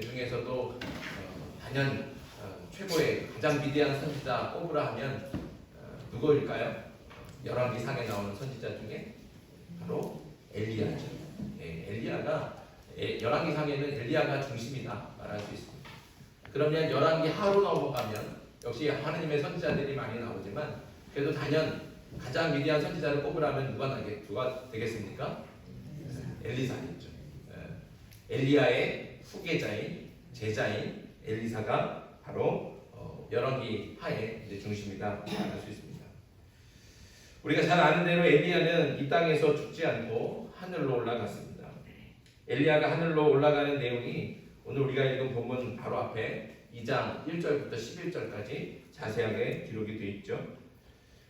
그 중에서도 어, 단연 어, 최고의 가장 위대한 선지자 꼽으라 하면 어, 누구일까요? 열왕기상에 나오는 선지자 중에 바로 엘리야죠. 예, 엘리야가 예, 열왕기상에는 엘리야가 중심이다 말할 수 있습니다. 그러면 열왕기 하로 넘어가면 역시 하느님의 선지자들이 많이 나오지만 그래도 단연 가장 위대한 선지자를 꼽으라면 누가 나게 누가 되겠습니까? 엘리사겠죠. 예. 엘리야의 후계자인 제자인 엘리사가 바로 어, 열왕기 하의 중심이다 말할 수 있습니다. 우리가 잘 아는 대로 엘리야는 이 땅에서 죽지 않고 하늘로 올라갔습니다. 엘리야가 하늘로 올라가는 내용이 오늘 우리가 읽은 본문 바로 앞에 2장 1절부터 11절까지 자세하게 기록이 되어 있죠.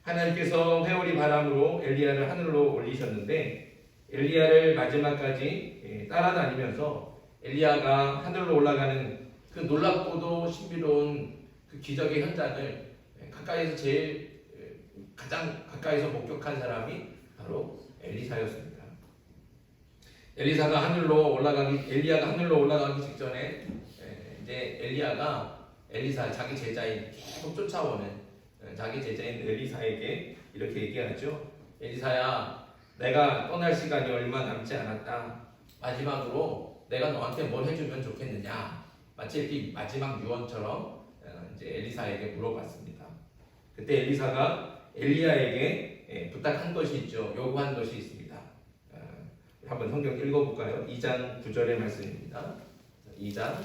하나님께서 회오리 바람으로 엘리야를 하늘로 올리셨는데 엘리야를 마지막까지 예, 따라다니면서 엘리야가 하늘로 올라가는 그 놀랍고도 신비로운 그 기적의 현장을 예, 가까이서 제일 예, 가장 가까이서 목격한 사람이 바로 엘리사였습니다. 엘리사가 하늘로 올라가기 엘리야가 하늘로 올라가기 직전에 예, 이제 엘리야가 엘리사 자기 제자인 계속 쫓아오는 예, 자기 제자인 엘리사에게 이렇게 얘기하죠. 엘리사야, 내가 떠날 시간이 얼마 남지 않았다. 마지막으로 내가 너한테 뭘 해주면 좋겠느냐? 마치 이렇게 마지막 유언처럼 어, 이제 엘리사에게 물어봤습니다. 그때 엘리사가 엘리야에게 예, 부탁한 것이 있죠. 요구한 것이 있습니다. 어, 한번 성경 읽어볼까요? 2장 9절의 말씀입니다. 2장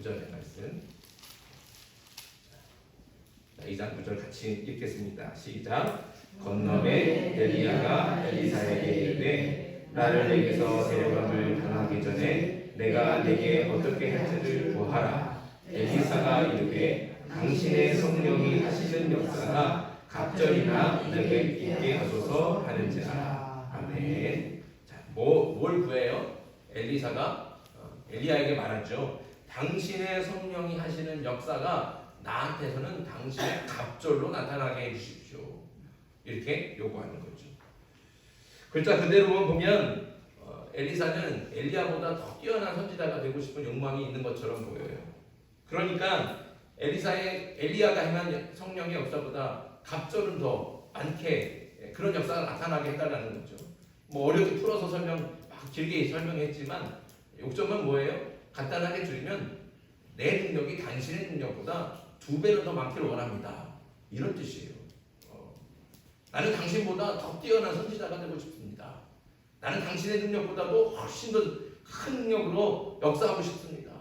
9절의 말씀. 자, 2장 9절 같이 읽겠습니다. 시작. 건너에 엘리야가 엘리사에게 이르되 나를 내게서 데려감을 당하기 전에 내가 내게 어떻게 할지를 구하라. 엘리사가 이르되 당신의 성령이 하시는 역사가 갑절이나 내게 있게 하소서 하는지라. 아멘. 자, 뭐, 뭘 구해요? 엘리사가 어, 엘리야에게 말하죠. 당신의 성령이 하시는 역사가 나한테서는 당신의 갑절로 나타나게 해주십시오. 이렇게 요구하는 거죠. 글자 그대로 보면 어, 엘리사는 엘리야보다 더 뛰어난 선지자가 되고 싶은 욕망이 있는 것처럼 보여요. 그러니까 엘리사의 엘리야가 행한 성령의 역사보다 갑절은 더 많게 그런 역사가 나타나게 해달라는 거죠. 뭐 어렵게 풀어서 설명 막 길게 설명했지만 욕점은 뭐예요? 간단하게 줄이면 내 능력이 당신의 능력보다 두 배는 더 많기를 원합니다. 이런 뜻이에요. 어, 나는 당신보다 더 뛰어난 선지자가 되고 싶습니다. 나는 당신의 능력보다도 훨씬 더 큰 능력으로 역사하고 싶습니다.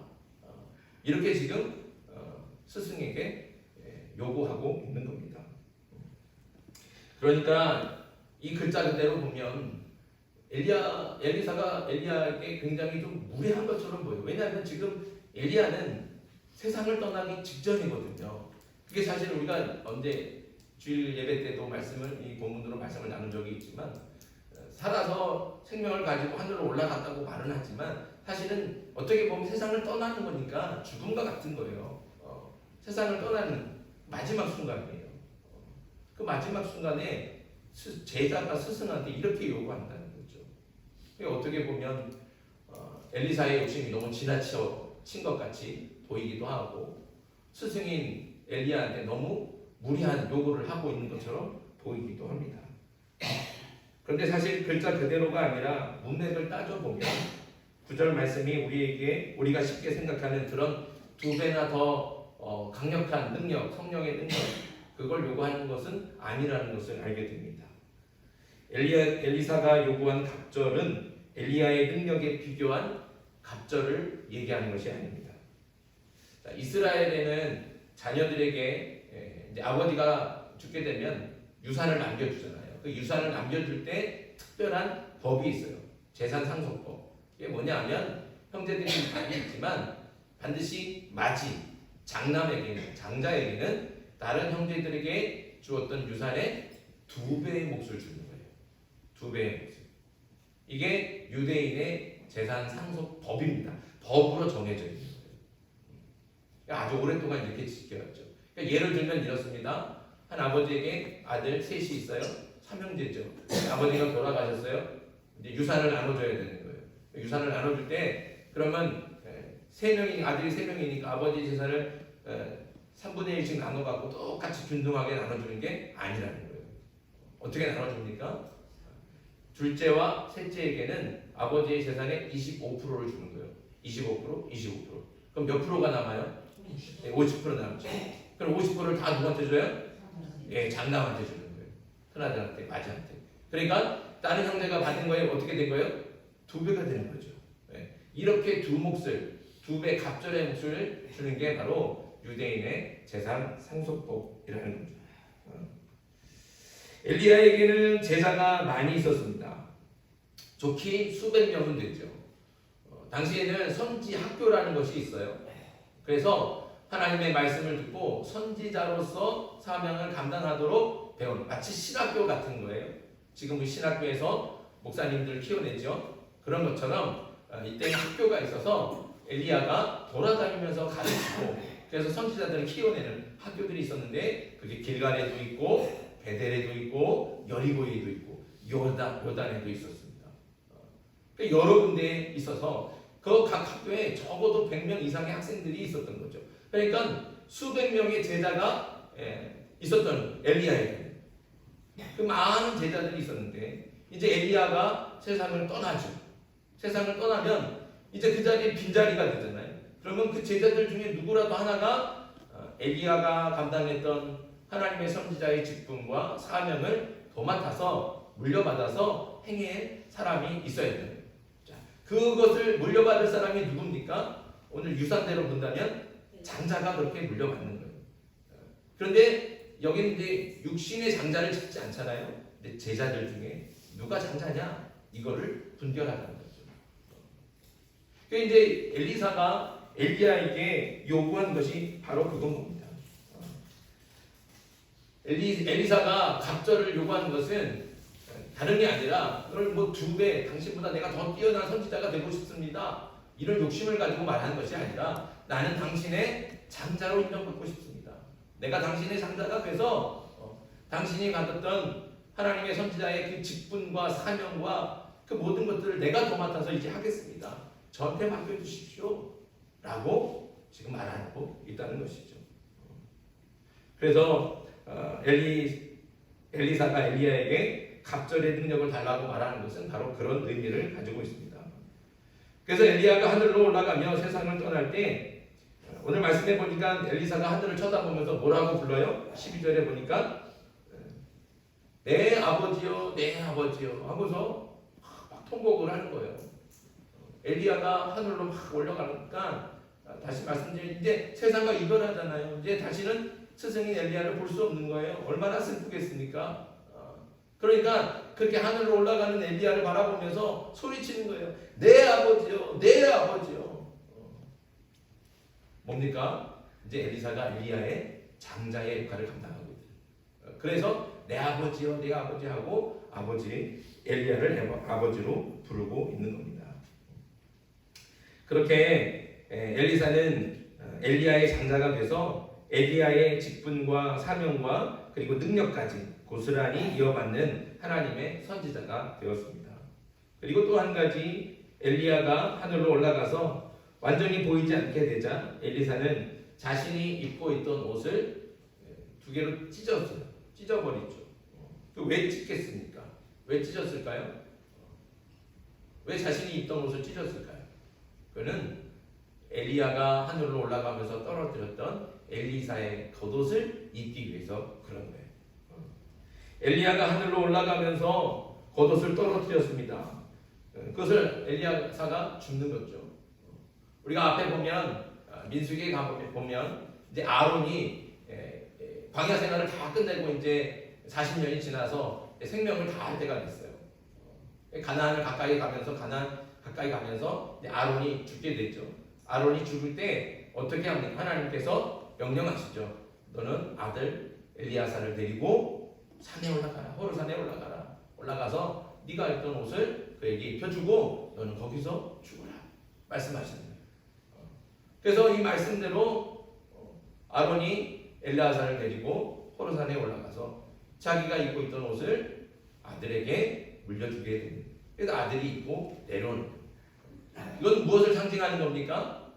어, 이렇게 지금 어, 스승에게 예, 요구하고 있는 겁니다. 그러니까 이 글자 그대로 보면 엘리야 엘리사가 엘리야에게 굉장히 좀 무례한 것처럼 보여요. 왜냐하면 지금 엘리야는 세상을 떠나기 직전이거든요. 그게 사실 우리가 언제 주일 예배 때도 말씀을 이 본문으로 말씀을 나눈 적이 있지만 어, 살아서 생명을 가지고 하늘로 올라갔다고 말은 하지만 사실은 어떻게 보면 세상을 떠나는 거니까 죽음과 같은 거예요. 어, 세상을 떠나는 마지막 순간이에요. 어, 그 마지막 순간에 스- 제자가 스승한테 이렇게 요구한다는 거죠. 어떻게 보면 어, 엘리사의 욕심이 너무 지나친 것 같이 보이기도 하고 스승인 엘리야한테 너무 무리한 요구를 하고 있는 것처럼 보이기도 합니다. 그런데 사실 글자 그대로가 아니라 문맥을 따져보면 구절 말씀이 우리에게 우리가 쉽게 생각하는 그런 두 배나 더 어, 강력한 능력, 성령의 능력 그걸 요구하는 것은 아니라는 것을 알게 됩니다. 엘리야, 엘리사가 요구한 갑절은 엘리야의 능력에 비교한 갑절을 얘기하는 것이 아닙니다. 자, 이스라엘에는 자녀들에게 예, 아버지가 죽게 되면 유산을 남겨주잖아요. 그 유산을 남겨줄 때 특별한 법이 있어요. 재산 상속법. 이게 뭐냐하면 형제들이 많이 있지만 반드시 마지 장남에게는 장자에게는 다른 형제들에게 주었던 유산의 두 배의 몫을 주는 거예요. 두 배의 몫. 이게 유대인의 재산 상속 법입니다. 법으로 정해져 있는 거예요. 아주 오랫동안 이렇게 지켜왔죠. 그러니까 예를 들면 이렇습니다. 한 아버지에게 아들 셋이 있어요. 삼형제죠. 아버지가 돌아가셨어요. 이제 유산을 나눠줘야 되는 거예요. 유산을 나눠줄 때 그러면 에, 세 명이 아들이 세 명이니까 아버지 재산을 어, 3분의 1씩 나눠갖고 똑같이 균등하게 나눠주는 게 아니라는 거예요. 어떻게 나눠줍니까? 둘째와 셋째에게는 아버지의 재산의 25%를 주는 거예요. 25%, 25%. 그럼 몇 프로가 남아요? 네, 50% 남죠. 그럼 50%를 다 누구한테 줘요? 예, 장남한테 거예요. 큰아들한테, 마지한테. 그러니까 다른 형제가 받은 거에 어떻게 된 거예요? 두 배가 되는 거죠. 예, 이렇게 두 몫을, 두 배 갑절의 몫을 주는 게 바로 유대인의 재산 상속법이라는 거죠. 어. 엘리야에게는 제자가 많이 있었습니다. 좋기 수백 명은 됐죠. 어, 당시에는 선지 학교라는 것이 있어요. 그래서 하나님의 말씀을 듣고 선지자로서 사명을 감당하도록 배우는 마치 신학교 같은 거예요. 지금 그 신학교에서 목사님들 키워내죠. 그런 것처럼 어, 이때 학교가 있어서 엘리야가 돌아다니면서 가르치고 그래서 선지자들을 키워내는 학교들이 있었는데 그게 길갈에도 있고 베델에도 있고 여리고에도 있고 요단 요단에도 있었습니다. 어, 그러니까 여러 군데에 있어서 그 각 학교에 적어도 100명 이상의 학생들이 있었던 거죠. 그러니까 수백 명의 제자가 예, 있었던 엘리야에게 그 많은 제자들이 있었는데 이제 엘리야가 세상을 떠나죠. 세상을 떠나면 이제 그 자리에 빈자리가 되잖아요. 그러면 그 제자들 중에 누구라도 하나가 어, 엘리야가 감당했던 하나님의 선지자의 직분과 사명을 도맡아서 물려받아서 행해 사람이 있어야 돼요. 자, 그것을 물려받을 사람이 누굽니까? 오늘 유산대로 본다면 장자가 그렇게 물려받는 거예요. 그런데 여기는 이제 육신의 장자를 찾지 않잖아요. 근데 제자들 중에 누가 장자냐? 이거를 분별하라는 거죠. 그 이제 엘리사가 엘리야에게 요구한 것이 바로 그건 겁니다. 엘리, 엘리사가 갑절을 요구한 것은 다른 게 아니라 그걸 뭐두 배, 당신보다 내가 더 뛰어난 선지자가 되고 싶습니다. 이런 욕심을 가지고 말하는 것이 아니라 나는 당신의 장자로 인정받고 싶습니다. 내가 당신의 장자가 돼서 어, 당신이 가졌던 하나님의 선지자의 그 직분과 사명과 그 모든 것들을 내가 도맡아서 이제 하겠습니다. 저한테 맡겨주십시오. 라고 지금 말하고 있다는 것이죠. 그래서 어, 엘리, 엘리사가 엘리야에게 갑절의 능력을 달라고 말하는 것은 바로 그런 의미를 가지고 있습니다. 그래서 엘리야가 하늘로 올라가며 세상을 떠날 때 오늘 말씀해 보니까 엘리사가 하늘을 쳐다보면서 뭐라고 불러요? 12절에 보니까 내 아버지요, 내 아버지요 하고서 막 통곡을 하는 거예요. 엘리야가 하늘로 막 올라가니까 다시 말씀드린 이제 세상과 이별하잖아요. 이제 다시는 스승인 엘리야를 볼 수 없는 거예요. 얼마나 슬프겠습니까? 어, 그러니까 그렇게 하늘로 올라가는 엘리야를 바라보면서 소리치는 거예요. 내 아버지요, 내 아버지요. 어. 뭡니까? 이제 엘리사가 엘리야의 장자의 역할을 감당하고. 어, 그래서 내 아버지요, 내 아버지 하고 아버지 엘리야를 아버지로 부르고 있는 겁니다. 그렇게 엘리사는 어, 엘리야의 장자가 돼서 엘리야의 직분과 사명과 그리고 능력까지 고스란히 이어받는 하나님의 선지자가 되었습니다. 그리고 또 한 가지 엘리야가 하늘로 올라가서 완전히 보이지 않게 되자 엘리사는 자신이 입고 있던 옷을 두 개로 찢었어요. 찢어버리죠. 그왜 찢겠습니까? 왜 찢었을까요? 왜 자신이 입던 옷을 찢었을까요? 그는 엘리야가 하늘로 올라가면서 떨어뜨렸던 엘리사의 겉옷을 입기 위해서 그런 거예요. 엘리야가 하늘로 올라가면서 겉옷을 떨어뜨렸습니다. 그것을 엘리야사가 죽는 거죠. 우리가 앞에 보면 민수기에 가보면 이제 아론이 광야 생활을 다 끝내고 이제 40년이 지나서 생명을 다 할 때가 됐어요. 가나안을 가까이 가면서 가나안 가까이 가면서 아론이 죽게 됐죠. 아론이 죽을 때 어떻게 합니까? 하나님께서 명령하시죠. 너는 아들 엘리야사를 데리고 산에 올라가라. 호르산에 올라가라. 올라가서 네가 입던 옷을 그에게 입혀주고 너는 거기서 죽어라. 거예요. 그래서 이 말씀대로 아론이 엘리야사를 데리고 호르산에 올라가서 자기가 입고 있던 옷을 아들에게 물려주게 됩니다. 그래서 아들이 입고 내려오는 거예요. 이건 무엇을 상징하는 겁니까?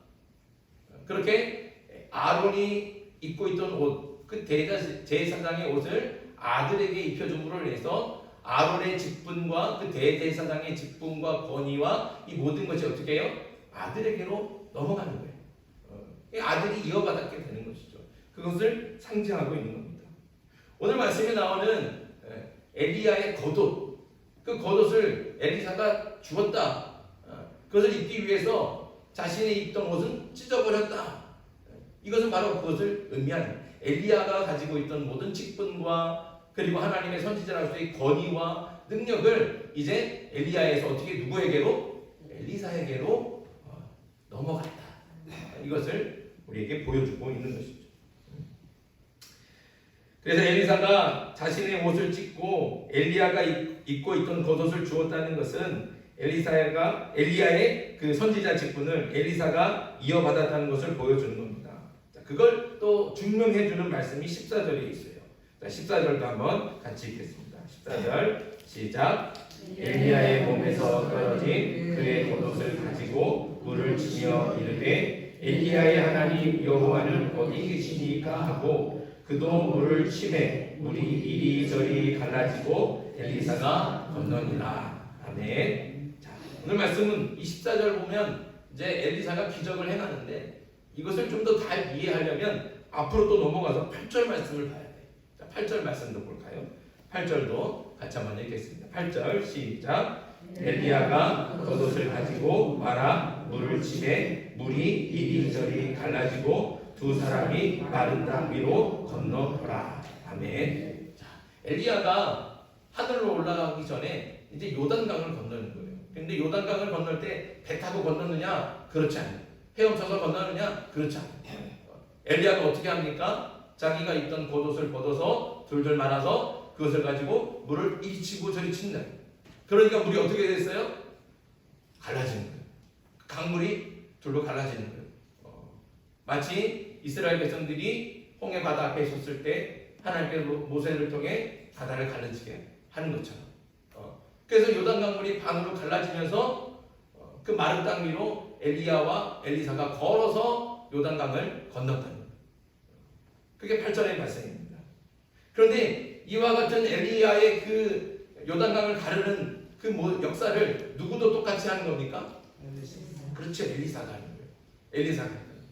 그렇게 아론이 입고 있던 옷, 그 대자 제사장의 옷을 아들에게 입혀줌으로 인해서 아론의 직분과 그 대제사장의 직분과 권위와 이 모든 것이 어떻게 해요? 아들에게로 넘어가는 거예요. 아들이 이어받았게 되는 것이죠. 그것을 상징하고 있는 겁니다. 오늘 말씀에 나오는 예, 엘리야의 겉옷, 그 겉옷을 엘리사가 주었다. 어, 그것을 입기 위해서 자신이 입던 옷은 찢어버렸다. 이것은 바로 그것을 의미하는 엘리야가 가지고 있던 모든 직분과 그리고 하나님의 선지자로서의 권위와 능력을 이제 엘리야에서 어떻게 누구에게로 엘리사에게로 어, 넘어갔다. 이것을 우리에게 보여주고 있는 것이죠. 그래서 엘리사가 자신의 옷을 찢고 엘리야가 입- 입고 있던 겉옷을 주었다는 것은 엘리사가 엘리야의 그 선지자 직분을 엘리사가 이어받았다는 것을 보여주는 겁니다. 자, 그걸 또 증명해 주는 말씀이 14절에 있어요. 자, 14절도 한번 같이 읽겠습니다. 14절 시작. 엘리야의 몸에서 떨어진 그의 겉옷을 가지고 물을 치며 이르되 엘리야의 하나님 여호와는 어디 계시니까 하고 그도 물을 치매 물이 이리저리 갈라지고 엘리사가 건너니라 아멘. 자 오늘 말씀은 24절 보면 이제 엘리사가 기적을 행하는데 이것을 좀 더 잘 이해하려면 앞으로 또 넘어가서 8절 말씀을 봐야 돼. 자 8절 말씀도 볼까요? 8절도 같이 한번 읽겠습니다. 8절 시작. 엘리야가 겉옷을 가지고 말아 물을 치매 물이 이리저리 갈라지고 두 사람이 마른 땅 위로 건너더라. 아멘. 자, 엘리야가 하늘로 올라가기 전에 이제 요단강을 건너는 거예요. 근데 요단강을 건널 때 배 타고 건너느냐? 그렇지 않아요. 헤엄쳐서 건너느냐? 그렇지 않아요. 엘리야가 어떻게 합니까? 자기가 입던 겉옷을 벗어서 둘둘 말아서 그것을 가지고 물을 이리 치고 저리 친다. 그러니까 물이 어떻게 됐어요? 갈라지는 거예요. 강물이 둘로 갈라지는 거예요. 어, 마치 이스라엘 백성들이 홍해 바다 앞에 섰을 때 하나님께서 모세를 통해 바다를 갈라지게 하는 것처럼. 어, 그래서 요단 강물이 반으로 갈라지면서 어, 그 마른 땅 위로 엘리야와 엘리사가 걸어서 요단 강을 건넜다는 거예요. 그게 8절의 말씀입니다. 그런데 이와 같은 엘리야의 그 요단강을 가르는 그 뭐 역사를 누구도 똑같이 하는 겁니까? 그렇죠. 엘리사가 하는 거예요. 엘리사가 하는 거예요.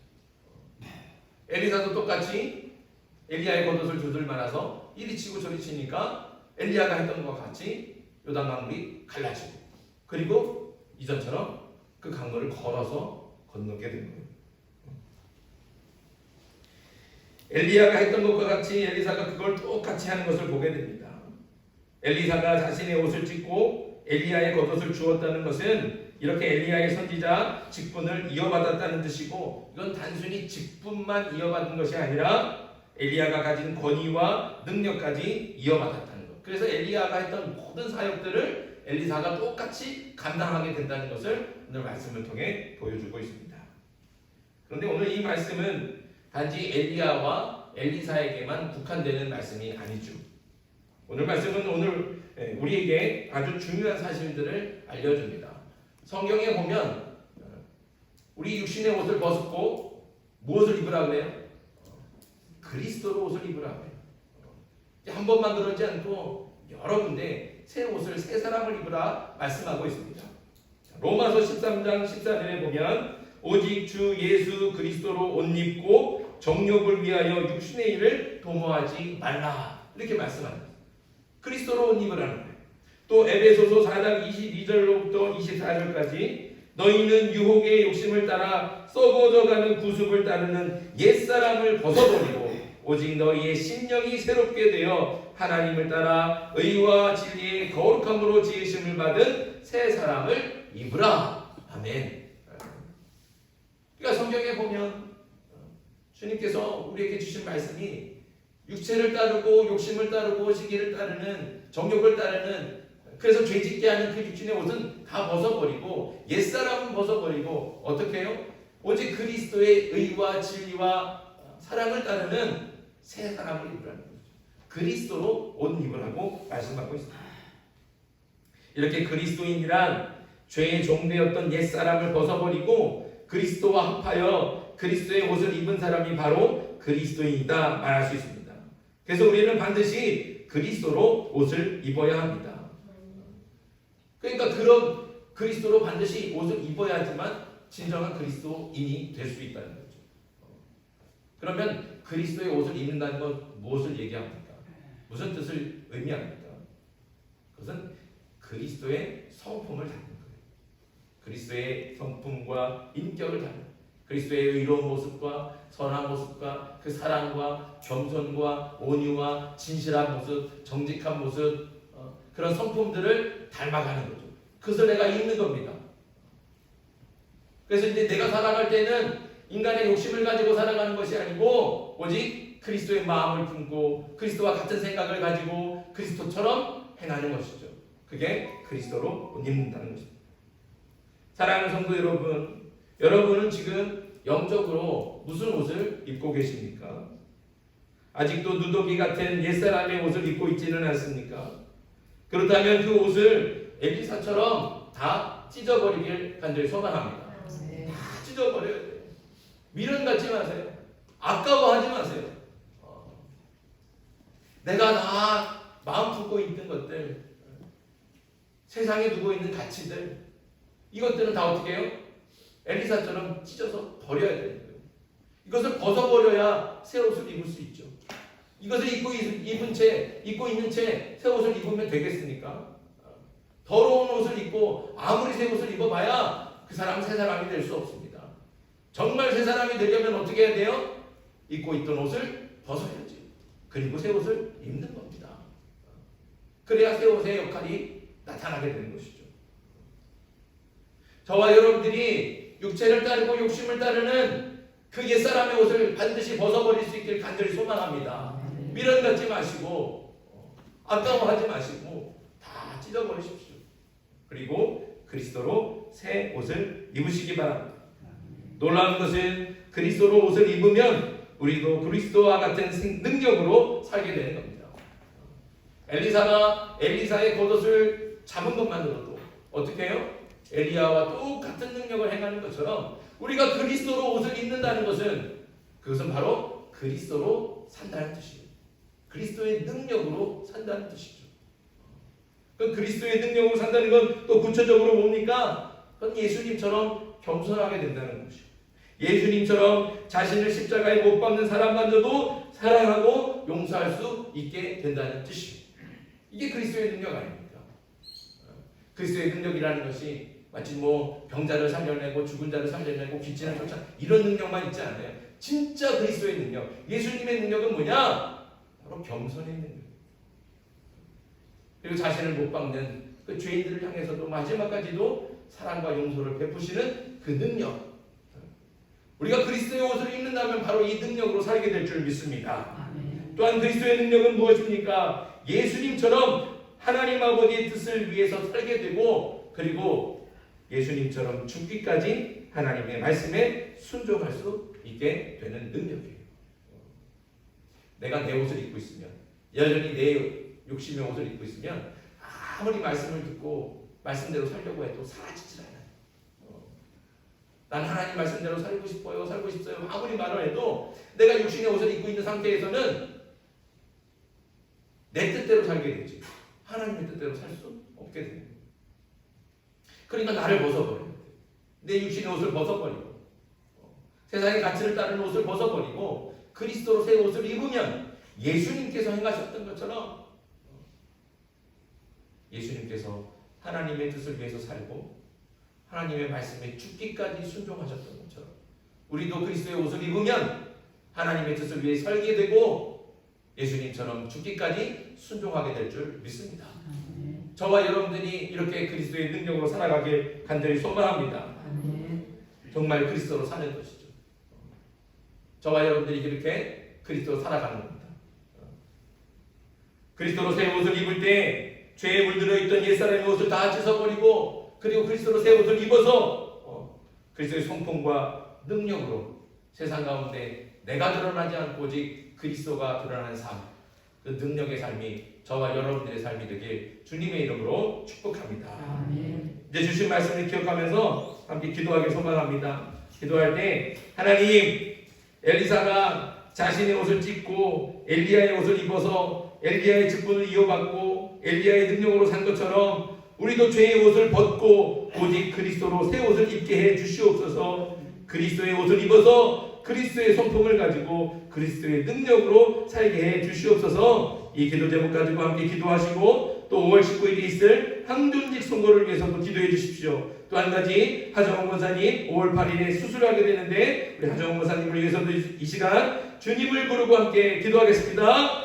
엘리사도 똑같이 엘리야의 겉옷을 두들 말아서 이리 치고 저리 치니까 엘리야가 했던 것과 같이 요단 강물이 갈라지고 그리고 이전처럼 그 강물을 걸어서 건너게 된 거예요. 엘리야가 했던 것과 같이 엘리사가 그걸 똑같이 하는 것을 보게 됩니다. 엘리사가 자신의 옷을 찢고 엘리야의 겉옷을 주었다는 것은 이렇게 엘리야의 선지자 직분을 이어받았다는 뜻이고 이건 단순히 직분만 이어받은 것이 아니라 엘리야가 가진 권위와 능력까지 이어받았다는 것. 그래서 엘리야가 했던 모든 사역들을 엘리사가 똑같이 감당하게 된다는 것을 오늘 말씀을 통해 보여주고 있습니다. 그런데 오늘 이 말씀은 단지 엘리야와 엘리사에게만 국한되는 말씀이 아니죠. 오늘 말씀은 오늘 예, 우리에게 아주 중요한 사실들을 알려줍니다. 성경에 보면 어, 우리 육신의 옷을 벗고 무엇을 입으라 그래요? 어, 그리스도로 옷을 입으라 그래요. 어, 한 번만 그러지 않고 여러 군데 새 옷을 새 사람을 입으라 말씀하고 있습니다. 로마서 13장 14절에 보면 오직 주 예수 그리스도로 옷 입고 정욕을 위하여 육신의 일을 도모하지 말라 이렇게 말씀합니다. 그리스도로 옷 입으라는. 또 에베소서 4장 22절로부터 24절까지 너희는 유혹의 욕심을 따라 썩어져가는 구습을 따르는 옛사람을 벗어버리고 오직 너희의 심령이 새롭게 되어 하나님을 따라 의와 진리의 거룩함으로 지으심을 받은 새 사람을 입으라. 아멘. 그러니까 성경에 보면 주님께서 우리에게 주신 말씀이 육체를 따르고 욕심을 따르고 시기를 따르는 정욕을 따르는 그래서 죄짓게 하는 그 육신의 옷은 다 벗어버리고 옛사람은 벗어버리고 어떻게 해요? 오직 그리스도의 의와 진리와 사랑을 따르는 새 사람을 입으라는 거죠. 그리스도로 옷 입으라고 말씀하고 있습니다. 이렇게 그리스도인이란 죄의 종되었던 옛사람을 벗어버리고 그리스도와 합하여 그리스도의 옷을 입은 사람이 바로 그리스도인이다 말할 수 있습니다. 그래서 우리는 반드시 그리스도로 옷을 입어야 합니다. 그러니까 그런 그리스도로 반드시 옷을 입어야지만 진정한 그리스도인이 될 수 있다는 거죠. 그러면 그리스도의 옷을 입는다는 건 무엇을 얘기합니까? 무슨 뜻을 의미합니까? 그것은 그리스도의 성품을 담는 거예요. 그리스도의 성품과 인격을 담는 그리스도의 의로운 모습과 선한 모습과 그 사랑과 겸손과 온유와 진실한 모습, 정직한 모습 어, 그런 성품들을 닮아가는 거죠. 그것을 내가 입는 겁니다. 그래서 이제 내가 살아갈 때는 인간의 욕심을 가지고 살아가는 것이 아니고 오직 그리스도의 마음을 품고 그리스도와 같은 생각을 가지고 그리스도처럼 행하는 것이죠. 그게 그리스도로 옷 입는다는 것입니다. 사랑하는 성도 여러분, 여러분은 지금 영적으로 무슨 옷을 입고 계십니까? 아직도 누더기 같은 옛사람의 옷을 입고 있지는 않습니까? 그렇다면 그 옷을 엘리사처럼 다 찢어버리길 간절히 소망합니다. 다 찢어버려야 돼요. 미련 갖지 마세요. 아까워하지 마세요. 어. 내가 다 마음 품고 있는 것들, 세상에 두고 있는 가치들, 이것들은 다 어떻게 해요? 엘리사처럼 찢어서 버려야 되는 거예요. 이것을 벗어버려야 새 옷을 입을 수 있죠. 이것을 입고 있- 입은 채, 입고 있는 채 새 옷을 입으면 되겠습니까? 더러운 옷을 입고 아무리 새 옷을 입어봐야 그 사람은 새 사람이 될 수 없습니다. 정말 새 사람이 되려면 어떻게 해야 돼요? 입고 있던 옷을 벗어야지. 그리고 새 옷을 입는 겁니다. 그래야 새 옷의 역할이 나타나게 되는 것이죠. 저와 여러분들이 육체를 따르고 욕심을 따르는 그 옛사람의 옷을 반드시 벗어버릴 수 있길 간절히 소망합니다. 미련 갖지 마시고 어, 아까워하지 마시고 다 찢어버리십시오. 그리고 그리스도로 새 옷을 입으시기 바랍니다. 놀라운 것은 그리스도로 옷을 입으면 우리도 그리스도와 같은 생- 능력으로 살게 되는 겁니다. 엘리사가 엘리사의 겉옷을 잡은 것만으로도 어떻게 해요? 엘리야와 똑같은 능력을 행하는 것처럼 우리가 그리스도로 옷을 입는다는 것은 그것은 바로 그리스도로 산다는 뜻이에요. 그리스도의 능력으로 산다는 뜻이죠. 그 그리스도의 능력으로 산다는 건 또 구체적으로 뭡니까? 그건 예수님처럼 겸손하게 된다는 것이요. 예수님처럼 자신을 십자가에 못 박는 사람만저도 사랑하고 용서할 수 있게 된다는 뜻이에요. 이게 그리스도의 능력 아닙니까? 그리스도의 능력이라는 것이 마치 뭐 병자를 살려내고 죽은 자를 살려내고 귀신을 쫓아 이런 능력만 있지 않아요. 진짜 그리스도의 능력, 예수님의 능력은 뭐냐? 바로 겸손의 능력. 그리고 자신을 못 박는 그 죄인들을 향해서도 마지막까지도 사랑과 용서를 베푸시는 그 능력. 우리가 그리스도의 옷을 입는다면 바로 이 능력으로 살게 될 줄 믿습니다. 또한 그리스도의 능력은 무엇입니까? 예수님처럼 하나님 아버지의 뜻을 위해서 살게 되고 그리고 예수님처럼 죽기까지 하나님의 말씀에 순종할 수 있게 되는 능력이에요. 내가 내 옷을 입고 있으면 여전히 내 욕심의 옷을 입고 있으면 아무리 말씀을 듣고 말씀대로 살려고 해도 사라지질 않아요. 어. 난 하나님 말씀대로 살고 싶어요, 살고 싶어요. 아무리 말을 해도 내가 육신의 옷을 입고 있는 상태에서는 내 뜻대로 살게 되지. 하나님의 뜻대로 살 수 없게 거예요. 그러니까 나를 벗어버려요. 내 육신의 옷을 벗어버리고 어, 세상의 가치를 따르는 옷을 벗어버리고 그리스도로 새 옷을 입으면 예수님께서 행하셨던 것처럼 어, 예수님께서 하나님의 뜻을 위해서 살고 하나님의 말씀에 죽기까지 순종하셨던 것처럼 우리도 그리스도의 옷을 입으면 하나님의 뜻을 위해 살게 되고 예수님처럼 죽기까지 순종하게 될 줄 믿습니다. 저와 여러분들이 이렇게 그리스도의 능력으로 살아가길 간절히 소망합니다. 정말 그리스도로 사는 것이죠. 저와 여러분들이 이렇게 그리스도로 살아가는 겁니다. 그리스도로 새 옷을 입을 때 죄에 물들어 있던 옛사람의 옷을 다 찢어버리고 그리고 그리스도로 새 옷을 입어서 어, 그리스도의 성품과 능력으로 세상 가운데 내가 드러나지 않고 오직 그리스도가 드러나는 삶, 그 능력의 삶이 저와 여러분들의 삶이 되길 주님의 이름으로 축복합니다. 이제 주신 말씀을 기억하면서 함께 기도하기 소망합니다. 기도할 때 하나님 엘리사가 자신의 옷을 찢고 엘리야의 옷을 입어서 엘리야의 직분을 이어받고 엘리야의 능력으로 산 것처럼 우리도 죄의 옷을 벗고 오직 그리스도로 새 옷을 입게 해 주시옵소서. 그리스도의 옷을 입어서 그리스도의 성품을 가지고 그리스도의 능력으로 살게 해 주시옵소서. 이 기도 제목 가지고 함께 기도하시고 또 5월 19일에 있을 항존직 선거를 위해서도 기도해 주십시오. 또 한 가지 하정원 권사님 5월 8일에 수술하게 되는데 우리 하정원 권사님을 위해서도 이 시간 주님을 부르고 함께 기도하겠습니다.